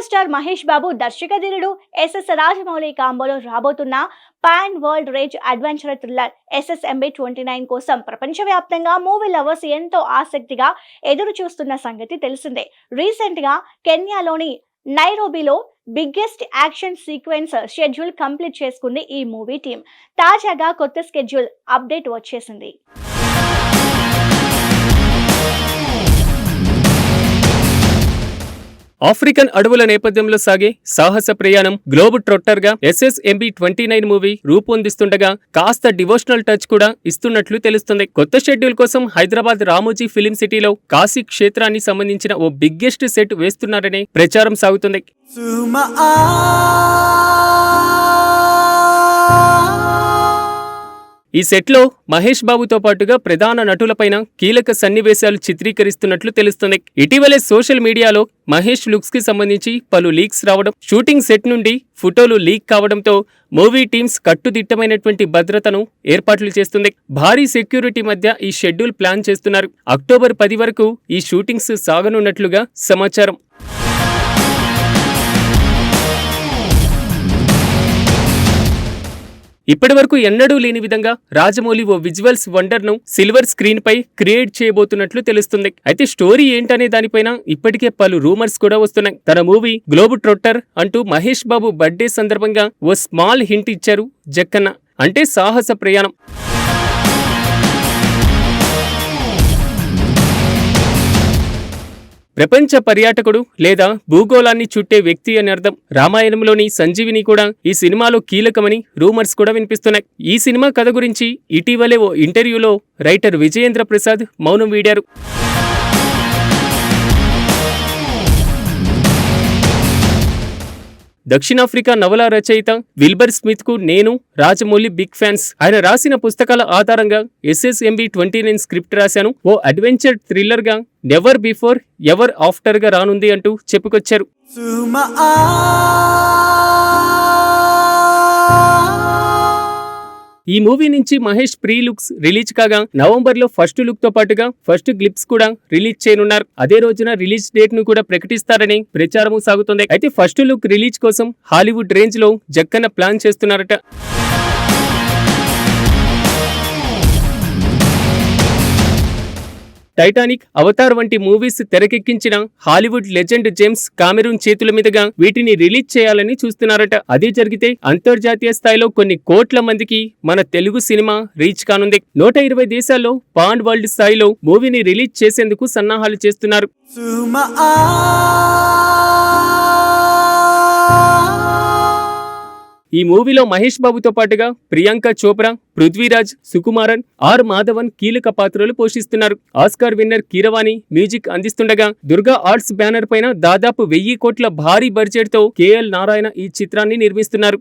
Power star Mahesh Babu దర్శకధీరుడు SS Rajamouli కాంబోలో రాబోతున్న pan world range adventure thriller SSMB twenty nine కోసం ప్రపంచవ్యాప్తంగా మూవీ లవర్స్ ఎంతో ఆసక్తిగా ఎదురు చూస్తున్న సంగతి తెలిసిందే. రీసెంట్గా కెన్యాలోని నైరోబిలో biggest action sequence schedule complete చేసుకుంది ఈ మూవీ టీం తాజాగా కొత్త స్కెడ్యూల్ అప్డేట్ వచ్చేసింది. ఆఫ్రికన్ అడవుల నేపథ్యంలో సాగే సాహస ప్రయాణం గ్లోబ్ ట్రొట్టర్గా ఎస్ఎస్ఎంబి ట్వంటీ నైన్ మూవీ రూపొందిస్తుండగా కాస్త డివోషనల్ టచ్ కూడా ఇస్తున్నట్లు తెలుస్తుంది. కొత్త షెడ్యూల్ కోసం హైదరాబాద్ రామోజీ ఫిలిం సిటీలో కాశీ క్షేత్రానికి సంబంధించిన ఓ బిగ్గెస్ట్ సెట్ వేస్తున్నారనే ప్రచారం సాగుతుంది. ఈ సెట్లో మహేష్ బాబుతో పాటుగా ప్రధాన నటులపైన కీలక సన్నివేశాలు చిత్రీకరిస్తున్నట్లు తెలుస్తుంది. ఇటీవలే సోషల్ మీడియాలో మహేష్ లుక్స్కి సంబంధించి పలు లీక్స్ రావడం షూటింగ్ సెట్ నుండి ఫోటోలు లీక్ కావడంతో మూవీ టీమ్స్ కట్టుదిట్టమైనటువంటి భద్రతను ఏర్పాట్లు చేస్తుంది. భారీ సెక్యూరిటీ మధ్య ఈ షెడ్యూల్ ప్లాన్ చేస్తున్నారు. అక్టోబర్ పది వరకు ఈ షూటింగ్స్ సాగనున్నట్లుగా సమాచారం. ఇప్పటివరకు ఎన్నడూ లేని విధంగా రాజమౌళి ఓ విజువల్స్ వండర్ను సిల్వర్ స్క్రీన్ పై క్రియేట్ చేయబోతున్నట్లు తెలుస్తుంది. అయితే స్టోరీ ఏంటనే దానిపైన ఇప్పటికే పలు రూమర్స్ కూడా వస్తున్నాయి. తన మూవీ గ్లోబ్ ట్రొట్టర్ అంటూ మహేష్ బాబు బర్త్డే సందర్భంగా ఓ స్మాల్ హింట్ ఇచ్చారు జక్కన్న. అంటే సాహస ప్రయాణం. ప్రపంచ పర్యాటకుడు లేదా భూగోళాన్ని చుట్టే వ్యక్తి అని అర్థం. రామాయణంలోని సంజీవిని కూడా ఈ సినిమాలో కీలకమని రూమర్స్ కూడా వినిపిస్తున్నాయి. ఈ సినిమా కథ గురించి ఇటీవలే ఓ ఇంటర్వ్యూలో రైటర్ విజయేంద్ర ప్రసాద్ మౌనం వీడారు. దక్షిణాఫ్రికా నవల రచయిత విల్బర్ స్మిత్కు నేను రాజమౌళి బిగ్ ఫ్యాన్స్. ఆయన రాసిన పుస్తకాల ఆధారంగా ఎస్ఎస్ఎంబి ట్వంటీ నైన్ స్క్రిప్ట్ రాశాను. ఓ అడ్వెంచర్ థ్రిల్లర్గా నెవర్ బిఫోర్ ఎవర్ ఆఫ్టర్గా రానుంది అంటూ చెప్పుకొచ్చారు. ఈ మూవీ నుంచి మహేష్ ప్రీ లుక్స్ రిలీజ్ కాగా నవంబర్లో ఫస్ట్ లుక్తో పాటుగా ఫస్ట్ క్లిప్స్ కూడా రిలీజ్ చేయనున్నారు. అదే రోజున రిలీజ్ డేట్ను కూడా ప్రకటిస్తారని ప్రచారము సాగుతుంది. అయితే ఫస్ట్ లుక్ రిలీజ్ కోసం హాలీవుడ్ రేంజ్లో జక్కన ప్లాన్ చేస్తున్నారట. టైటానిక్ అవతార్ వంటి మూవీస్ తెరకెక్కించిన హాలీవుడ్ లెజెండ్ జేమ్స్ కామెరూన్ చేతుల మీదుగా వీటిని రిలీజ్ చేయాలని చూస్తున్నారట. అదే జరిగితే అంతర్జాతీయ స్థాయిలో కొన్ని కోట్ల మందికి మన తెలుగు సినిమా రీచ్ కానుంది. నూట ఇరవై దేశాల్లో పాన్ వరల్డ్ స్థాయిలో మూవీని రిలీజ్ చేసేందుకు సన్నాహాలు చేస్తున్నారు. ఈ మూవీలో మహేష్ బాబుతో పాటుగా ప్రియాంక చోప్రా పృథ్వీరాజ్ సుకుమారన్ ఆర్ మాధవన్ కీలక పాత్రలు పోషిస్తున్నారు. ఆస్కార్ విన్నర్ కీరవాణి మ్యూజిక్ అందిస్తుండగా దుర్గా ఆర్ట్స్ బ్యానర్ పైన దాదాపు వెయ్యి కోట్ల భారీ బడ్జెట్తో కేఎల్ నారాయణ ఈ చిత్రాన్ని నిర్మిస్తున్నారు.